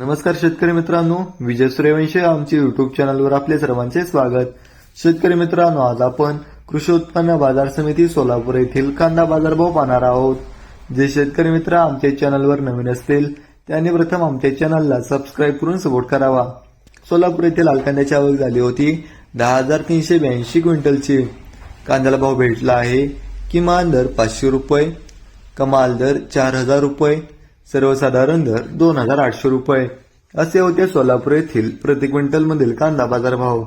नमस्कार शेतकरी मित्रांनो विजय सूर्यवंशी आमच्या युट्यूब चॅनलवर आपले सर्वांचे स्वागत. शेतकरी मित्रांनो आज आपण कृषी उत्पन्न बाजार समिती सोलापूर येथील कांदा बाजारभाव पाहणार आहोत. जे शेतकरी मित्र आमच्या चॅनलवर नवीन असतील त्यांनी प्रथम आमच्या चॅनलला सबस्क्राईब करून सपोर्ट करावा. सोलापूर येथील लाल कांद्याची आवक झाली होती दहा हजार तीनशे ब्याऐंशी क्विंटलची. कांद्याला भाव भेटला आहे किमान दर पाचशे रुपये कमाल दर चार हजार रुपये सर्वसाधारण दर दोन हजार आठशे रुपये. असे होते सोलापूर येथील प्रति क्विंटल मधील कांदा बाजार भाव